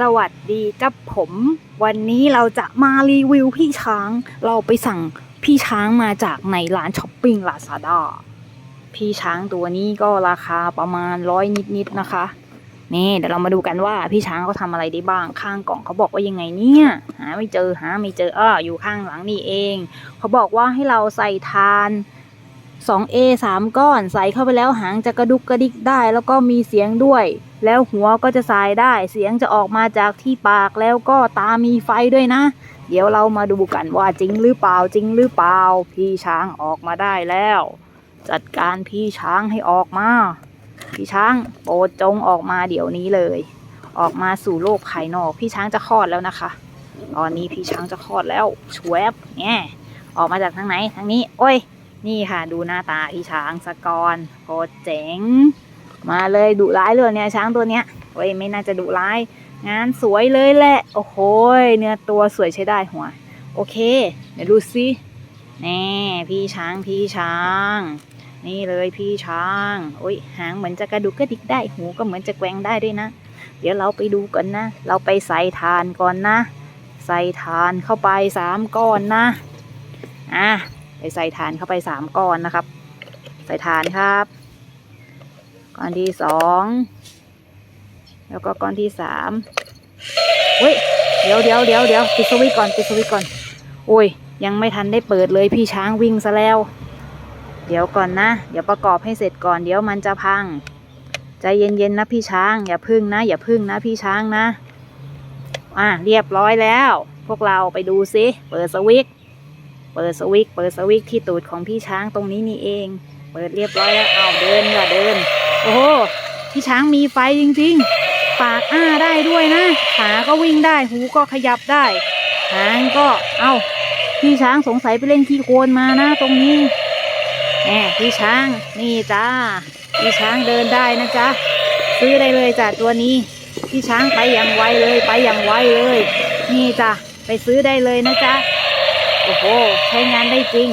สวัสดีกับผม วันนี้เราจะมารีวิวพี่ช้าง เราไปสั่งพี่ช้างมาจากในร้านช้อปปิ้งลาซาด้าพี่ช้างตัวนี้ก็ราคาประมาณร้อยนิดๆนะคะ นี่เดี๋ยวเรามาดูกันว่าพี่ช้างเขาทำอะไรได้บ้างข้างกล่องเขาบอกว่ายังไงเนี่ยหาไม่เจอหาไม่เจออ้ออยู่ข้างหลังนี่เอง เขาบอกว่าให้เราใส่ทาน 2A 3 ก้อนใส่เข้าไปแล้วหางจะกระดุกกระดิกได้ แล้วก็มีเสียงด้วย แล้วหัวก็จะสายได้ เสียงจะออกมาจากที่ปากแล้วก็ตามีไฟด้วยนะ เดี๋ยวเรามาดูกันว่าจริงหรือเปล่าจริงหรือเปล่า พี่ช้างออกมาได้แล้ว จัดการพี่ช้างให้ออกมา พี่ช้างโปรดจงออกมาเดี๋ยวนี้เลย ออกมาสู่โลกภายนอก พี่ช้างจะคลอดแล้วนะคะ ตอนนี้พี่ช้างจะคลอดแล้วชวบแง่ออกมาจากทางไหนทางนี้ โอ้ย นี่ค่ะดูหน้าตาพี่ช้างสะกอนโคตรเจ๋ง มาเลยดุร้ายเลยเนี่ยช้างตัวเนี้ยโอ้ยไม่น่าจะดุร้าย งานสวยเลยแหละ โอ้โหเนื้อตัวสวยใช้ได้หัว โอเค เดี๋ยวดูสิแน่พี่ช้างพี่ช้าง นี่เลยพี่ช้างโอ้ยหางเหมือนจะกระดุกกระดิกได้หูก็เหมือนจะแกว่งได้ด้วยนะ เดี๋ยวเราไปดูกันนะ เราไปใส่ทานก่อนนะ ใส่ทานเข้าไปสามก้อนนะอะไปใส่ฐานเข้าไปสามก้อนนะครับ ใส่ฐานครับ ก้อนที่สองแล้วก็ก้อนที่สามเฮ้ยเดี๋ยวเดี๋ยวเดี๋ยวเดี๋ยวปิดสวิตก่อนปิดสวิตก่อนโอ้ย ยังไม่ทันได้เปิดเลยพี่ช้างวิ่งซะแล้ว เดี๋ยวก่อนนะ เดี๋ยวประกอบให้เสร็จก่อนเดี๋ยวมันจะพังใจเย็นๆนะพี่ช้าง อย่าพึ่งนะ อย่าพึ่งนะพี่ช้างนะ อะเรียบร้อยแล้ว พวกเราไปดูซิเปิดสวิตเปิดสวิตเปิดสวิตที่ตูดของพี่ช้างตรงนี้นี่เอง เปิดเรียบร้อยแล้วเอาเดินค่ะเดิน โอ้พี่ช้างมีไฟจริงๆ ปากอ้าได้ด้วยนะ ขาก็วิ่งได้ หูก็ขยับได้ หางก็เอ้า พี่ช้างสงสัยไปเล่นขี้โคลนมานะตรงนี้แหมพี่ช้างนี่จ้า พี่ช้างเดินได้นะจ๊ะ ซื้อได้เลยจ้ะตัวนี้ พี่ช้างไปอย่างไวเลยไปอย่างไวเลย นี่จ้ะไปซื้อได้เลยนะจ๊ะ โอ้โห ใช้งานได้จริง